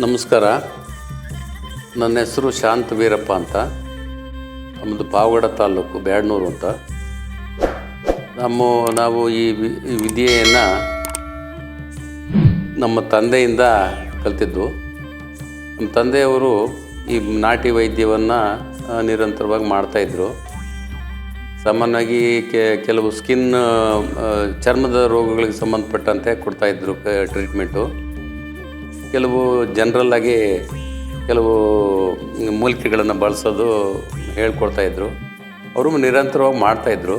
ನಮಸ್ಕಾರ. ನನ್ನ ಹೆಸರು ಶಾಂತ ವೀರಪ್ಪ ಅಂತ. ನಮ್ಮದು ಪಾವಗಡ ತಾಲೂಕು, ಬ್ಯಾಡ್ನೂರು ಅಂತ. ನಮ್ಮ, ನಾವು ಈ ವಿದ್ಯೆಯನ್ನು ನಮ್ಮ ತಂದೆಯಿಂದ ಕಲ್ತಿದ್ದು. ನಮ್ಮ ತಂದೆಯವರು ಈ ನಾಟಿ ವೈದ್ಯವನ್ನು ನಿರಂತರವಾಗಿ ಮಾಡ್ತಾಯಿದ್ರು ಸಾಮಾನ್ಯವಾಗಿ ಕೆಲವು ಸ್ಕಿನ್ ಚರ್ಮದ ರೋಗಗಳಿಗೆ ಸಂಬಂಧಪಟ್ಟಂತೆ ಕೊಡ್ತಾಯಿದ್ರು ಟ್ರೀಟ್ಮೆಂಟು. ಕೆಲವು ಜನರಲ್ ಆಗಿ ಕೆಲವು ಮೂಲಿಕೆಗಳನ್ನು ಬಳಸೋದು ಹೇಳ್ಕೊಡ್ತಾಯಿದ್ರು ಅವರು ನಿರಂತರವಾಗಿ ಮಾಡ್ತಾಯಿದ್ರು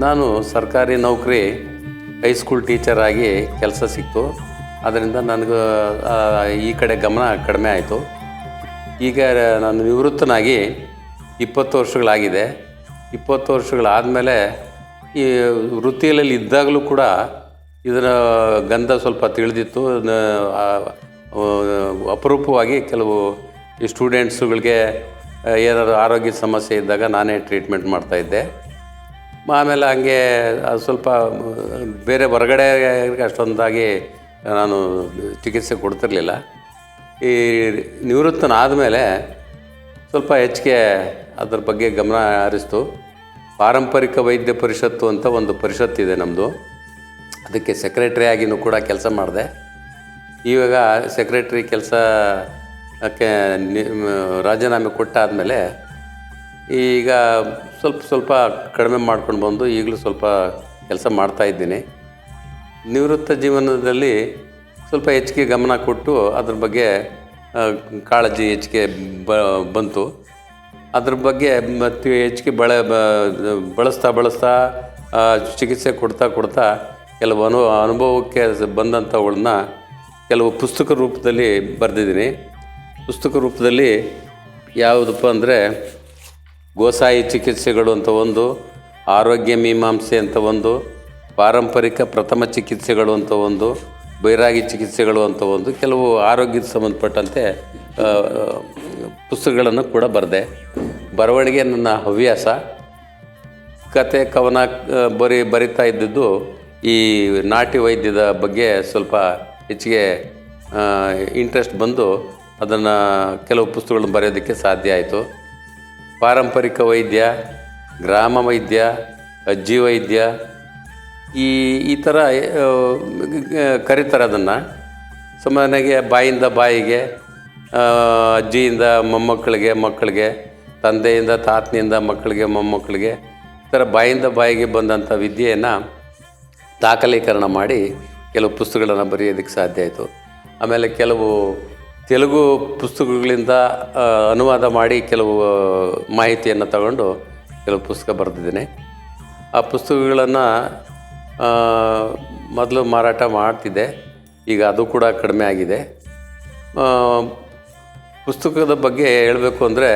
ನಾನು ಸರ್ಕಾರಿ ನೌಕರಿ ಹೈಸ್ಕೂಲ್ ಟೀಚರ್ ಆಗಿ ಕೆಲಸ ಸಿಕ್ತು. ಅದರಿಂದ ನನಗೆ ಈ ಕಡೆ ಗಮನ ಕಡಿಮೆ ಆಯಿತು. ಈಗ ನಾನು ನಿವೃತ್ತನಾಗಿ ಇಪ್ಪತ್ತು ವರ್ಷಗಳಾಗಿದೆ. ಇಪ್ಪತ್ತು ವರ್ಷಗಳಾದಮೇಲೆ ಈ ವೃತ್ತಿಯಲ್ಲಿ ಇದ್ದಾಗಲೂ ಕೂಡ ಇದರ ಗಂಧ ಸ್ವಲ್ಪ ತಿಳಿದಿತ್ತು. ಅಪರೂಪವಾಗಿ ಕೆಲವು ಈ ಸ್ಟೂಡೆಂಟ್ಸುಗಳಿಗೆ ಏನಾದ್ರು ಆರೋಗ್ಯ ಸಮಸ್ಯೆ ಇದ್ದಾಗ ನಾನೇ ಟ್ರೀಟ್ಮೆಂಟ್ ಮಾಡ್ತಾಯಿದ್ದೆ ಆಮೇಲೆ ಹಂಗೆ ಸ್ವಲ್ಪ ಬೇರೆ ಹೊರಗಡೆ ಅಷ್ಟೊಂದಾಗಿ ನಾನು ಚಿಕಿತ್ಸೆ ಕೊಡ್ತಿರಲಿಲ್ಲ. ಈ ನಿವೃತ್ತನಾದ ಮೇಲೆ ಸ್ವಲ್ಪ ಹೆಚ್ಚಿಗೆ ಅದ್ರ ಬಗ್ಗೆ ಗಮನ ಹರಿಸ್ತು. ಪಾರಂಪರಿಕ ವೈದ್ಯ ಪರಿಷತ್ತು ಅಂತ ಒಂದು ಪರಿಷತ್ತಿದೆ ನಮ್ಮದು ಅದಕ್ಕೆ ಸೆಕ್ರೆಟ್ರಿ ಆಗಿನೂ ಕೂಡ ಕೆಲಸ ಮಾಡಿದೆ. ಇವಾಗ ಸೆಕ್ರೆಟ್ರಿ ಕೆಲಸಕ್ಕೆ ರಾಜೀನಾಮೆ ಕೊಟ್ಟಾದಮೇಲೆ ಈಗ ಸ್ವಲ್ಪ ಸ್ವಲ್ಪ ಕಡಿಮೆ ಮಾಡ್ಕೊಂಡು ಬಂದು ಈಗಲೂ ಸ್ವಲ್ಪ ಕೆಲಸ ಮಾಡ್ತಾ ಇದ್ದೀನಿ. ನಿವೃತ್ತ ಜೀವನದಲ್ಲಿ ಸ್ವಲ್ಪ ಹೆಚ್ಚಿಗೆ ಗಮನ ಕೊಟ್ಟು ಅದ್ರ ಬಗ್ಗೆ ಕಾಳಜಿ ಹೆಚ್ಚಿಗೆ ಬ, ಬಂತು. ಅದ್ರ ಬಗ್ಗೆ ಮತ್ತೆ ಹೆಚ್ಚಿಗೆ ಬಳ ಬಳಸ್ತಾ ಬಳಸ್ತಾ ಚಿಕಿತ್ಸೆ ಕೊಡ್ತಾ ಕೊಡ್ತಾ ಕೆಲವು ಅನು ಅನುಭವಕ್ಕೆ ಬಂದಂಥವುಗಳನ್ನ ಕೆಲವು ಪುಸ್ತಕ ರೂಪದಲ್ಲಿ ಬರೆದಿದ್ದೀನಿ. ಪುಸ್ತಕ ರೂಪದಲ್ಲಿ ಯಾವುದಪ್ಪ ಅಂದರೆ ಗೋಸಾಯಿ ಚಿಕಿತ್ಸೆಗಳು ಅಂತ ಒಂದು, ಆರೋಗ್ಯ ಮೀಮಾಂಸೆ ಅಂತ ಒಂದು, ಪಾರಂಪರಿಕ ಪ್ರಥಮ ಚಿಕಿತ್ಸೆಗಳು ಅಂತ ಒಂದು, ಬೈರಾಗಿ ಚಿಕಿತ್ಸೆಗಳು ಅಂತ ಒಂದು, ಕೆಲವು ಆರೋಗ್ಯಕ್ಕೆ ಸಂಬಂಧಪಟ್ಟಂತೆ ಪುಸ್ತಕಗಳನ್ನು ಕೂಡ ಬರೆದೆ. ಬರವಣಿಗೆ ನನ್ನ ಹವ್ಯಾಸ. ಕತೆ, ಕವನ ಬರಿ, ಬರಿತಾ ಇದ್ದಿದ್ದು ಈ ನಾಟಿ ವೈದ್ಯದ ಬಗ್ಗೆ ಸ್ವಲ್ಪ ಹೆಚ್ಚಿಗೆ ಇಂಟ್ರೆಸ್ಟ್ ಬಂದು ಅದನ್ನು ಕೆಲವು ಪುಸ್ತಕಗಳನ್ನು ಬರೆಯೋದಕ್ಕೆ ಸಾಧ್ಯ ಆಯಿತು. ಪಾರಂಪರಿಕ ವೈದ್ಯ, ಗ್ರಾಮ ವೈದ್ಯ, ಅಜ್ಜಿ ವೈದ್ಯ, ಈ ಈ ಥರ ಕರೀತಾರೆ ಅದನ್ನು. ಸುಮ್ಮನೆಗೆ ಬಾಯಿಂದ ಬಾಯಿಗೆ ಅಜ್ಜಿಯಿಂದ ಮೊಮ್ಮಕ್ಕಳಿಗೆ ಮಕ್ಕಳಿಗೆ, ತಂದೆಯಿಂದ ತಾತನಿಂದ ಮಕ್ಕಳಿಗೆ ಮೊಮ್ಮಕ್ಕಳಿಗೆ, ಈ ಥರ ಬಾಯಿಂದ ಬಾಯಿಗೆ ಬಂದಂಥ ವಿದ್ಯೆಯನ್ನು ದಾಖಲೀಕರಣ ಮಾಡಿ ಕೆಲವು ಪುಸ್ತಕಗಳನ್ನು ಬರೆಯೋದಕ್ಕೆ ಸಾಧ್ಯ ಆಯಿತು. ಆಮೇಲೆ ಕೆಲವು ತೆಲುಗು ಪುಸ್ತಕಗಳಿಂದ ಅನುವಾದ ಮಾಡಿ ಕೆಲವು ಮಾಹಿತಿಯನ್ನು ತಗೊಂಡು ಕೆಲವು ಪುಸ್ತಕ ಬರೆದಿದ್ದೀನಿ. ಆ ಪುಸ್ತಕಗಳನ್ನು ಮೊದಲು ಮಾರಾಟ ಮಾಡ್ತಿದ್ದೆ. ಈಗ ಅದು ಕೂಡ ಕಡಿಮೆ ಆಗಿದೆ. ಪುಸ್ತಕದ ಬಗ್ಗೆ ಹೇಳಬೇಕು ಅಂದರೆ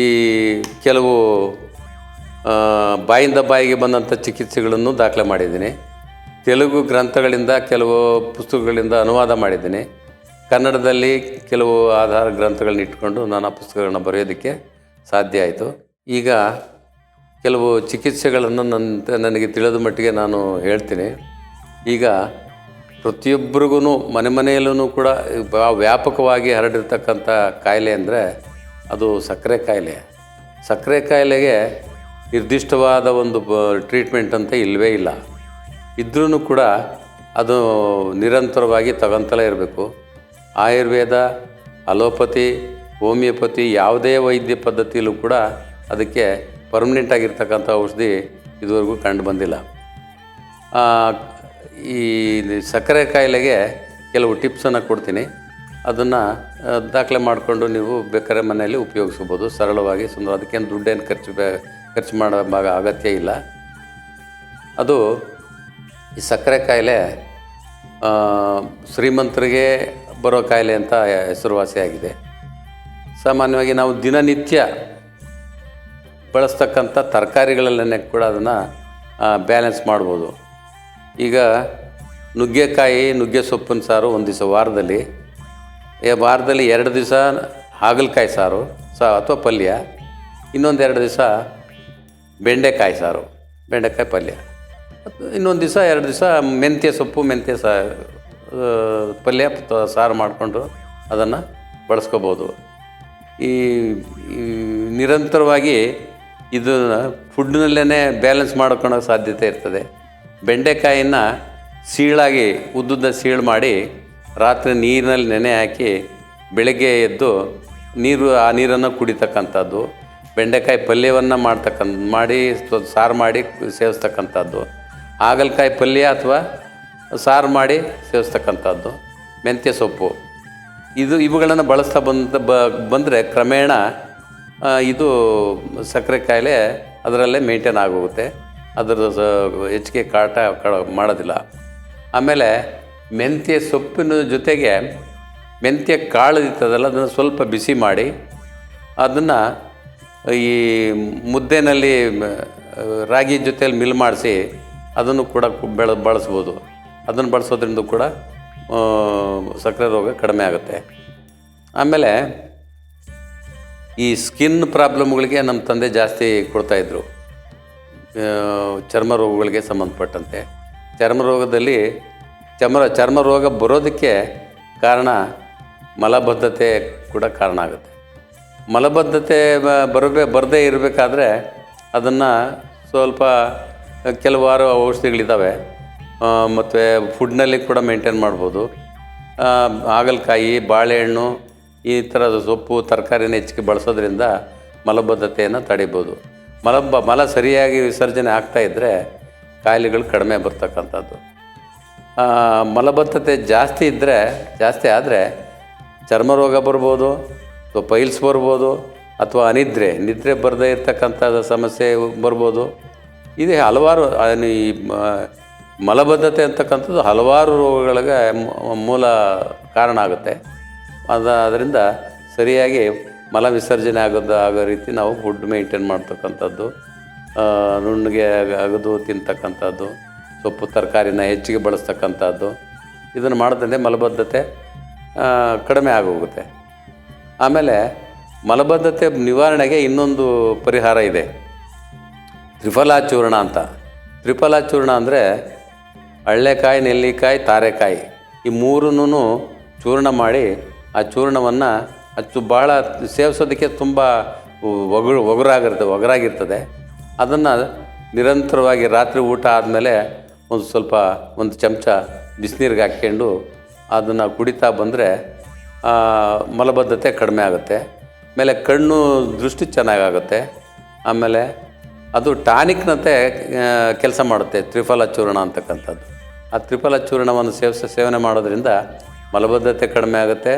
ಈ ಕೆಲವು ಬಾಯಿಂದ ಬಾಯಿಗೆ ಬಂದಂಥ ಚಿಕಿತ್ಸೆಗಳನ್ನು ದಾಖಲೆ ಮಾಡಿದ್ದೀನಿ. ತೆಲುಗು ಗ್ರಂಥಗಳಿಂದ ಕೆಲವು ಪುಸ್ತಕಗಳಿಂದ ಅನುವಾದ ಮಾಡಿದ್ದೀನಿ. ಕನ್ನಡದಲ್ಲಿ ಕೆಲವು ಆಧಾರ ಗ್ರಂಥಗಳನ್ನ ಇಟ್ಕೊಂಡು ನಾನು ಪುಸ್ತಕಗಳನ್ನ ಬರೆಯೋದಕ್ಕೆ ಸಾಧ್ಯ ಆಯಿತು. ಈಗ ಕೆಲವು ಚಿಕಿತ್ಸೆಗಳನ್ನು ನನ್ನ ನನಗೆ ತಿಳಿದ ಮಟ್ಟಿಗೆ ನಾನು ಹೇಳ್ತೀನಿ. ಈಗ ಪ್ರತಿಯೊಬ್ಬರಿಗೂ ಮನೆ ಮನೆಯಲ್ಲೂ ಕೂಡ ವ್ಯಾಪಕವಾಗಿ ಹರಡಿರ್ತಕ್ಕಂಥ ಕಾಯಿಲೆ ಅಂದರೆ ಅದು ಸಕ್ಕರೆ ಕಾಯಿಲೆ. ಸಕ್ಕರೆ ಕಾಯಿಲೆಗೆ ನಿರ್ದಿಷ್ಟವಾದ ಒಂದು ಟ್ರೀಟ್ಮೆಂಟ್ ಅಂತ ಇಲ್ಲವೇ ಇಲ್ಲ. ಇದ್ರೂ ಕೂಡ ಅದು ನಿರಂತರವಾಗಿ ತಗೊಂತಲೇ ಇರಬೇಕು. ಆಯುರ್ವೇದ, ಅಲೋಪತಿ, ಹೋಮಿಯೋಪತಿ ಯಾವುದೇ ವೈದ್ಯ ಪದ್ಧತಿಯಲ್ಲೂ ಕೂಡ ಅದಕ್ಕೆ ಪರ್ಮನೆಂಟ್ ಆಗಿರ್ತಕ್ಕಂಥ ಔಷಧಿ ಇದುವರೆಗೂ ಕಂಡು ಬಂದಿಲ್ಲ. ಈ ಸಕ್ಕರೆ ಕಾಯಿಲೆಗೆ ಕೆಲವು ಟಿಪ್ಸನ್ನು ಕೊಡ್ತೀನಿ. ಅದನ್ನು ದಾಖಲೆ ಮಾಡಿಕೊಂಡು ನೀವು ಬೇಕಾದ್ರೆ ಮನೆಯಲ್ಲಿ ಉಪಯೋಗಿಸ್ಬೋದು. ಸರಳವಾಗಿ ಸುಂದರ ಅದಕ್ಕೇನು ದುಡ್ಡೇನು ಖರ್ಚು ಬೇ ಖರ್ಚು ಮಾಡೋ ಭಾಗ ಅಗತ್ಯ ಇಲ್ಲ. ಅದು ಈ ಸಕ್ಕರೆ ಕಾಯಿಲೆ ಶ್ರೀಮಂತರಿಗೆ ಬರೋ ಕಾಯಿಲೆ ಅಂತ ಹೆಸರುವಾಸಿಯಾಗಿದೆ ಸಾಮಾನ್ಯವಾಗಿ ನಾವು ದಿನನಿತ್ಯ ಬಳಸ್ತಕ್ಕಂಥ ತರಕಾರಿಗಳಲ್ಲೇ ಕೂಡ ಅದನ್ನು ಬ್ಯಾಲೆನ್ಸ್ ಮಾಡ್ಬೋದು. ಈಗ ನುಗ್ಗೆಕಾಯಿ, ನುಗ್ಗೆ ಸೊಪ್ಪಿನ ಸಾರು ಒಂದು ದಿವಸ ವಾರದಲ್ಲಿ ವಾರದಲ್ಲಿ ಎರಡು ದಿವಸ ಹಾಗಲಕಾಯಿ ಸಾರು, ಸಾ, ಅಥವಾ ಪಲ್ಯ ಇನ್ನೊಂದೆರಡು ದಿವಸ ಬೆಂಡೆಕಾಯಿ ಸಾರು, ಬೆಂಡೆಕಾಯಿ ಪಲ್ಯ. ಇನ್ನೊಂದು ದಿವಸ, ಎರಡು ದಿವಸ ಮೆಂತ್ಯ ಸೊಪ್ಪು, ಮೆಂತ್ಯ ಸಾ ಪಲ್ಯ ಸಾರು ಮಾಡಿಕೊಂಡು ಅದನ್ನು ಬಳಸ್ಕೋಬೋದು. ಈ ನಿರಂತರವಾಗಿ ಇದನ್ನು ಫುಡ್ನಲ್ಲೇ ಬ್ಯಾಲೆನ್ಸ್ ಮಾಡ್ಕೊಳ್ಳೋ ಸಾಧ್ಯತೆ ಇರ್ತದೆ. ಬೆಂಡೆಕಾಯಿನ ಸೀಳಾಗಿ, ಉದ್ದುದ್ದ ಸೀಳು ಮಾಡಿ ರಾತ್ರಿ ನೀರಿನಲ್ಲಿ ನೆನೆ ಹಾಕಿ ಬೆಳಗ್ಗೆ ಎದ್ದು ನೀರು, ಆ ನೀರನ್ನು ಕುಡಿತಕ್ಕಂಥದ್ದು. ಬೆಂಡೆಕಾಯಿ ಪಲ್ಯವನ್ನು ಮಾಡ್ತಕ್ಕಂಥ ಮಾಡಿ ಸಾರು ಮಾಡಿ ಸೇವಿಸ್ತಕ್ಕಂಥದ್ದು. ಹಾಗಲಕಾಯಿ ಪಲ್ಯ ಅಥವಾ ಸಾರು ಮಾಡಿ ಸೇವಿಸ್ತಕ್ಕಂಥದ್ದು. ಮೆಂತ್ಯ ಸೊಪ್ಪು. ಇದು ಇವುಗಳನ್ನು ಬಳಸ್ತಾ ಬಂದ ಬಂದರೆ ಕ್ರಮೇಣ ಇದು ಸಕ್ಕರೆ ಕಾಯಿಲೆ ಅದರಲ್ಲೇ ಮೇಂಟೈನ್ ಆಗೋಗುತ್ತೆ. ಅದರ ಹೆಚ್ಚಿಗೆ ಕಾಟ ಮಾಡೋದಿಲ್ಲ. ಆಮೇಲೆ ಮೆಂತ್ಯ ಸೊಪ್ಪಿನ ಜೊತೆಗೆ ಮೆಂತ್ಯ ಕಾಳು ಇರ್ತದಲ್ಲ, ಅದನ್ನು ಸ್ವಲ್ಪ ಬಿಸಿ ಮಾಡಿ, ಅದನ್ನು ಈ ಮುದ್ದೆನಲ್ಲಿ ರಾಗಿ ಜೊತೆಯಲ್ಲಿ ಮಿಲ್ ಮಾಡಿಸಿ ಅದನ್ನು ಕೂಡ ಬೆಳ, ಬಳಸ್ಬೋದು. ಅದನ್ನು ಬಳಸೋದ್ರಿಂದ ಕೂಡ ಸಕ್ಕರೆ ರೋಗ ಕಡಿಮೆ ಆಗುತ್ತೆ. ಆಮೇಲೆ, ಈ ಸ್ಕಿನ್ ಪ್ರಾಬ್ಲಮ್ಗಳಿಗೆ ನಮ್ಮ ತಂದೆ ಜಾಸ್ತಿ ಕೊಡ್ತಾಯಿದ್ರು ಚರ್ಮ ರೋಗಗಳಿಗೆ ಸಂಬಂಧಪಟ್ಟಂತೆ. ಚರ್ಮ ರೋಗದಲ್ಲಿ, ಚರ್ಮ ಚರ್ಮ ರೋಗ ಬರೋದಕ್ಕೆ ಕಾರಣ ಮಲಬದ್ಧತೆ ಕೂಡ ಕಾರಣ ಆಗುತ್ತೆ. ಮಲಬದ್ಧತೆ ಬರಬೇ, ಬರದೇ ಇರಬೇಕಾದ್ರೆ ಅದನ್ನು ಸ್ವಲ್ಪ ಕೆಲವಾರು ಔಷಧಿಗಳಿದ್ದಾವೆ. ಮತ್ತು ಫುಡ್ನಲ್ಲಿ ಕೂಡ ಮೇಂಟೈನ್ ಮಾಡ್ಬೋದು. ಹಾಗಲಕಾಯಿ, ಬಾಳೆಹಣ್ಣು, ಈ ಥರದ ಸೊಪ್ಪು, ತರಕಾರಿನ ಹೆಚ್ಚಿಗೆ ಬಳಸೋದ್ರಿಂದ ಮಲಬದ್ಧತೆಯನ್ನು ತಡಿಬೋದು. ಮಲಬ, ಮಲ ಸರಿಯಾಗಿ ವಿಸರ್ಜನೆ ಆಗ್ತಾ ಇದ್ದರೆ ಕಾಯಿಲೆಗಳು ಕಡಿಮೆ ಬರ್ತಕ್ಕಂಥದ್ದು. ಮಲಬದ್ಧತೆ ಜಾಸ್ತಿ ಇದ್ದರೆ ಜಾಸ್ತಿ ಆದರೆ ಚರ್ಮ ರೋಗ ಬರ್ಬೋದು ಅಥವಾ ಪೈಲ್ಸ್ ಬರ್ಬೋದು ಅಥವಾ ಅನಿದ್ರೆ, ನಿದ್ರೆ ಬರದೇ ಇರ್ತಕ್ಕಂಥ ಸಮಸ್ಯೆ ಬರ್ಬೋದು. ಇದು ಹಲವಾರು ಈ ಮಲಬದ್ಧತೆ ಅಂತಕ್ಕಂಥದ್ದು ಹಲವಾರು ರೋಗಗಳಿಗೆ ಮೂಲ ಕಾರಣ ಆಗುತ್ತೆ. ಅದ ಅದರಿಂದ ಸರಿಯಾಗಿ ಮಲ ವಿಸರ್ಜನೆ ಆಗೋದು, ಆಗೋ ರೀತಿ ನಾವು ಫುಡ್ ಮೇಂಟೈನ್ ಮಾಡ್ತಕ್ಕಂಥದ್ದು ನುಣ್ಣಗೆ ಅಗದು ತಿಂತಕ್ಕಂಥದ್ದು, ಸೊಪ್ಪು, ತರಕಾರಿನ ಹೆಚ್ಚಿಗೆ ಬಳಸ್ತಕ್ಕಂಥದ್ದು, ಇದನ್ನು ಮಾಡೋದ್ರಿಂದ ಮಲಬದ್ಧತೆ ಕಡಿಮೆ ಆಗೋಗುತ್ತೆ. ಆಮೇಲೆ ಮಲಬದ್ಧತೆ ನಿವಾರಣೆಗೆ ಇನ್ನೊಂದು ಪರಿಹಾರ ಇದೆ. ತ್ರಿಫಲಾಚೂರ್ಣ ಅಂತ. ತ್ರಿಫಲಾಚೂರ್ಣ ಅಂದರೆ ಹಳ್ಳೆಕಾಯಿ, ನೆಲ್ಲಿಕಾಯಿ, ತಾರೆಕಾಯಿ ಈ ಮೂರನ್ನೂ ಚೂರ್ಣ ಮಾಡಿ ಆ ಚೂರ್ಣವನ್ನು ಅಚ್ಚು ಭಾಳ ಸೇವಿಸೋದಕ್ಕೆ ತುಂಬ ಒಗರು, ಒಗರಾಗಿರ್ತದೆ ಒಗರಾಗಿರ್ತದೆ. ಅದನ್ನು ನಿರಂತರವಾಗಿ ರಾತ್ರಿ ಊಟ ಆದಮೇಲೆ ಒಂದು ಸ್ವಲ್ಪ ಒಂದು ಚಮಚ ಬಿಸಿನೀರಿಗೆ ಹಾಕ್ಕೊಂಡು ಅದನ್ನು ಕುಡಿತಾ ಬಂದರೆ ಮಲಬದ್ಧತೆ ಕಡಿಮೆ ಆಗುತ್ತೆ. ಆಮೇಲೆ ಕಣ್ಣು ದೃಷ್ಟಿ ಚೆನ್ನಾಗಾಗುತ್ತೆ. ಆಮೇಲೆ ಅದು ಟಾನಿಕ್ನಂತೆ ಕೆಲಸ ಮಾಡುತ್ತೆ ತ್ರಿಫಲ ಚೂರ್ಣ ಅಂತಕ್ಕಂಥದ್ದು. ಆ ತ್ರಿಫಲ ಚೂರ್ಣವನ್ನು ಸೇವಿಸ ಸೇವನೆ ಮಾಡೋದ್ರಿಂದ ಮಲಬದ್ಧತೆ ಕಡಿಮೆ ಆಗುತ್ತೆ.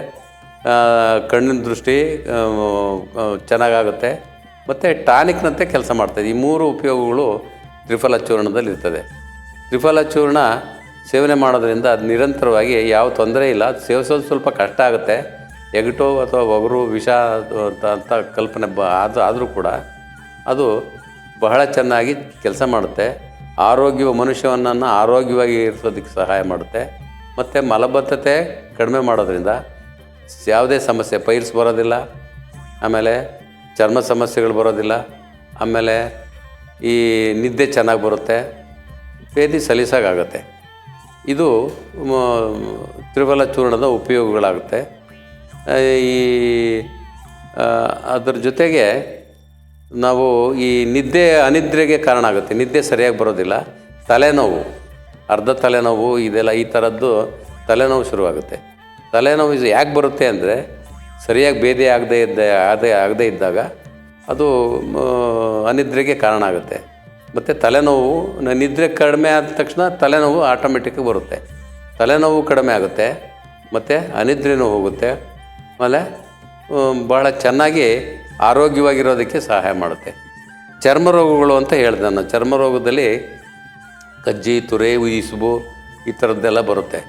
ಕಣ್ಣಿನ ದೃಷ್ಟಿ ಚೆನ್ನಾಗಾಗುತ್ತೆ. ಮತ್ತು ಟಾನಿಕ್ನಂತೆ ಕೆಲಸ ಮಾಡ್ತದೆ. ಈ ಮೂರು ಉಪಯೋಗಗಳು ತ್ರಿಫಲ ಚೂರ್ಣದಲ್ಲಿ ಇರ್ತದೆ ತ್ರಿಫಲ ಚೂರ್ಣ ಸೇವನೆ ಮಾಡೋದ್ರಿಂದ ಅದು ನಿರಂತರವಾಗಿ ಯಾವ ತೊಂದರೆ ಇಲ್ಲ. ಅದು ಸೇವಿಸೋದು ಸ್ವಲ್ಪ ಕಷ್ಟ ಆಗುತ್ತೆ. ಎಗಟು ಅಥವಾ ಒಗರು, ವಿಷ ಅಂತ ಕಲ್ಪನೆ ಬ ಅದು ಆದರೂ ಕೂಡ ಅದು ಬಹಳ ಚೆನ್ನಾಗಿ ಕೆಲಸ ಮಾಡುತ್ತೆ. ಆರೋಗ್ಯ ಮನುಷ್ಯನನ್ನು ಆರೋಗ್ಯವಾಗಿ ಇರಿಸೋದಕ್ಕೆ ಸಹಾಯ ಮಾಡುತ್ತೆ. ಮತ್ತು ಮಲಬದ್ಧತೆ ಕಡಿಮೆ ಮಾಡೋದ್ರಿಂದ ಯಾವುದೇ ಸಮಸ್ಯೆ, ಪೈಲ್ಸ್ ಬರೋದಿಲ್ಲ. ಆಮೇಲೆ ಚರ್ಮ ಸಮಸ್ಯೆಗಳು ಬರೋದಿಲ್ಲ. ಆಮೇಲೆ ಈ ನಿದ್ದೆ ಚೆನ್ನಾಗಿ ಬರುತ್ತೆ. ಬೇದಿ ಸಲೀಸಾಗುತ್ತೆ ಇದು ತ್ರಿಫಲ ಚೂರ್ಣದ ಉಪಯೋಗಗಳಾಗುತ್ತೆ. ಈ ಅದ್ರ ಜೊತೆಗೆ ನಾವು ಈ ನಿದ್ದೆ ಅನಿದ್ರೆಗೆ ಕಾರಣ ಆಗುತ್ತೆ. ನಿದ್ದೆ ಸರಿಯಾಗಿ ಬರೋದಿಲ್ಲ. ತಲೆನೋವು, ಅರ್ಧ ತಲೆನೋವು, ಇದೆಲ್ಲ ಈ ಥರದ್ದು ತಲೆನೋವು ಶುರುವಾಗುತ್ತೆ. ತಲೆನೋವು ಇದು ಯಾಕೆ ಬರುತ್ತೆ ಅಂದರೆ, ಸರಿಯಾಗಿ ಭೇದಿ ಆಗದೇ ಇದ್ದ, ಆಗದೆ, ಆಗದೇ ಇದ್ದಾಗ ಅದು ಅನಿದ್ರೆಗೆ ಕಾರಣ ಆಗುತ್ತೆ. ಮತ್ತು ತಲೆನೋವು ನಿದ್ರೆ ಕಡಿಮೆ ಆದ ತಕ್ಷಣ ತಲೆನೋವು ಆಟೋಮೆಟಿಕ್ಕಾಗಿ ಬರುತ್ತೆ. ತಲೆನೋವು ಕಡಿಮೆ ಆಗುತ್ತೆ, ಮತ್ತು ಅನಿದ್ರೆನೂ ಹೋಗುತ್ತೆ, ಆಮೇಲೆ ಭಾಳ ಚೆನ್ನಾಗಿ ಆರೋಗ್ಯವಾಗಿರೋದಕ್ಕೆ ಸಹಾಯ ಮಾಡುತ್ತೆ. ಚರ್ಮ ರೋಗಗಳು ಅಂತ ಹೇಳಿದೆ ನಾನು, ಚರ್ಮ ರೋಗದಲ್ಲಿ ಕಜ್ಜಿ, ತುರೆ, ಉಯಿಸುಬು ಈ ಥರದ್ದೆಲ್ಲ ಬರುತ್ತೆ.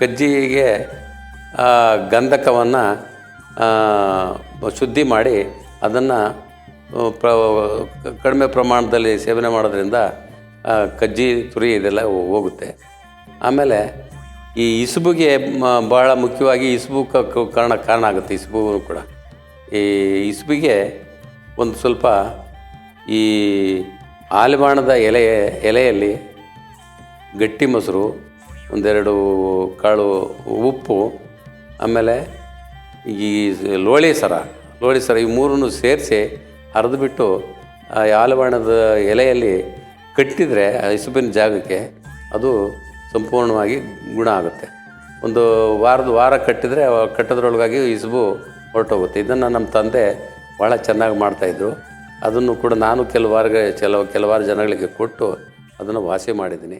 ಕಜ್ಜಿಗೆ ಗಂಧಕವನ್ನು ಶುದ್ಧಿ ಮಾಡಿ ಅದನ್ನು ಪ್ರ, ಕಡಿಮೆ ಪ್ರಮಾಣದಲ್ಲಿ ಸೇವನೆ ಮಾಡೋದ್ರಿಂದ ಕಜ್ಜಿ, ತುರಿ ಇದೆಲ್ಲ ಹೋಗುತ್ತೆ. ಆಮೇಲೆ ಈ ಇಸುಬುಗೆ ಭಾಳ ಮುಖ್ಯವಾಗಿ ಇಸುಬು ಕಾರಣ ಕಾರಣ ಆಗುತ್ತೆ ಇಸುಬು ಕೂಡ. ಈ ಇಸುಬಿಗೆ ಒಂದು ಸ್ವಲ್ಪ ಈ ಆಲಿಬಾಣದ ಎಲೆ, ಎಲೆಯಲ್ಲಿ ಗಟ್ಟಿ ಮೊಸರು, ಒಂದೆರಡು ಕಾಳು ಉಪ್ಪು, ಆಮೇಲೆ ಈ ಲೋಳಿ ಸರ ಲೋಳಿ ಸರ ಈ ಮೂರನ್ನು ಸೇರಿಸಿ ಹರಿದುಬಿಟ್ಟು ಆ ಆಲವಾಣದ ಎಲೆಯಲ್ಲಿ ಕಟ್ಟಿದರೆ ಆ ಇಸುಬಿನ ಜಾಗಕ್ಕೆ ಅದು ಸಂಪೂರ್ಣವಾಗಿ ಗುಣ ಆಗುತ್ತೆ. ಒಂದು ವಾರದ ವಾರ ಕಟ್ಟಿದರೆ ಕಟ್ಟೋದ್ರೊಳಗಾಗಿ ಇಸುಬು ಹೊರಟೋಗುತ್ತೆ. ಇದನ್ನು ನಮ್ಮ ತಂದೆ ಭಾಳ ಚೆನ್ನಾಗಿ ಮಾಡ್ತಾಯಿದ್ರು ಅದನ್ನು ಕೂಡ ನಾನು ಕೆಲವಾರು ಕೆಲವು ಕೆಲವಾರು ಜನಗಳಿಗೆ ಕೊಟ್ಟು ಅದನ್ನು ವಾಸಿ ಮಾಡಿದ್ದೀನಿ.